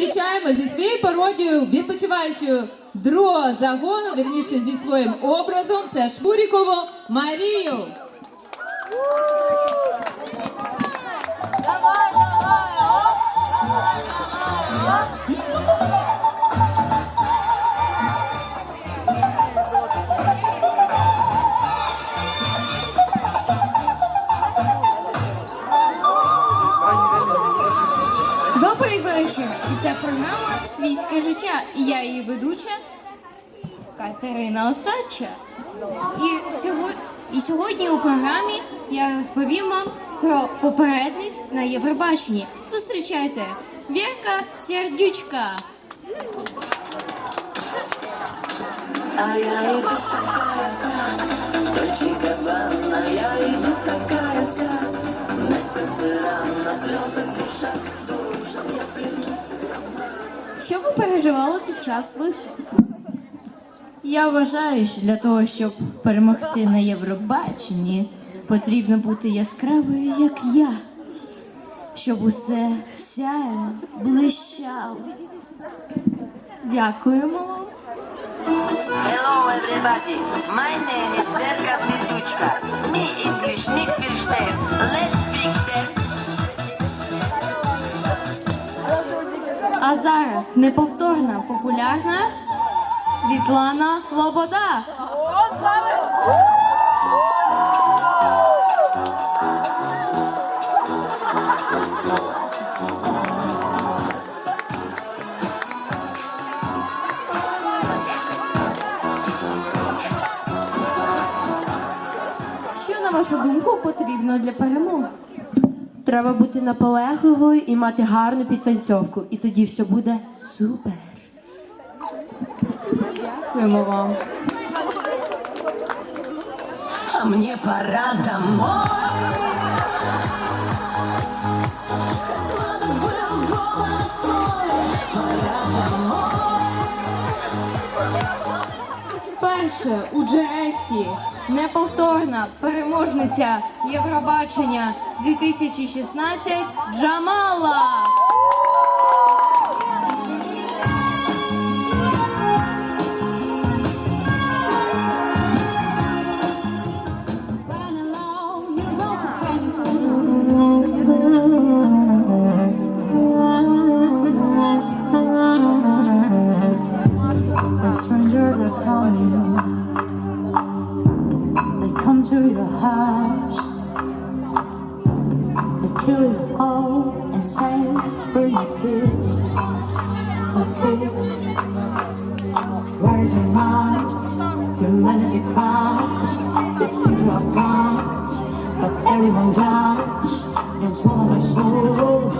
зустрічаємо зі своєю пародією, відпочиваючою другого загону, верніше зі своїм образом. Це Шмурікову Марію. Добрий вечір. Це програма Свійське життя. І я її ведуча Катерина Осадча. І сьогодні, і сьогодні у програмі я розповім вам про попередниць на Євробаченні. Зустрічайте Вірка Сердючка. А я Переживали під час виступу? Я вважаю, що для того, щоб перемогти на Євробаченні, потрібно бути яскравою, як я, щоб усе сяяло, блищало. Дякуємо вам. Hello everybody, my name is Verka Serduchka. Me English, nicht зараз неповторна популярна Світлана Лобода. Що, на вашу думку, потрібно для перемоги? Треба бути наполегливою і мати гарну підтанцьовку. І тоді все буде супер. Дякуємо вам. А мені пора домой. Перше у Джересі неповторна переможниця Євробачення 2016 Джамала. Strangers are coming, they come to your house. They kill you all and say, bring a gift, a gift. Where is your mind? Humanity cries. They think you are God, but everyone dies. And swallow my soul,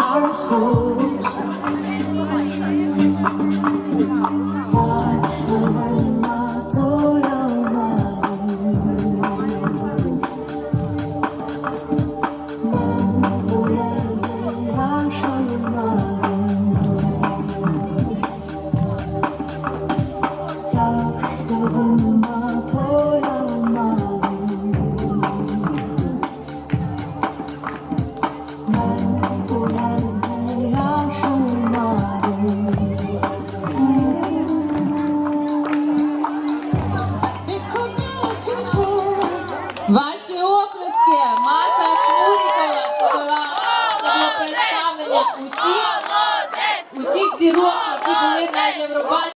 our souls. 你 представлення усіх, усіх зірок, які були на Євробаченні.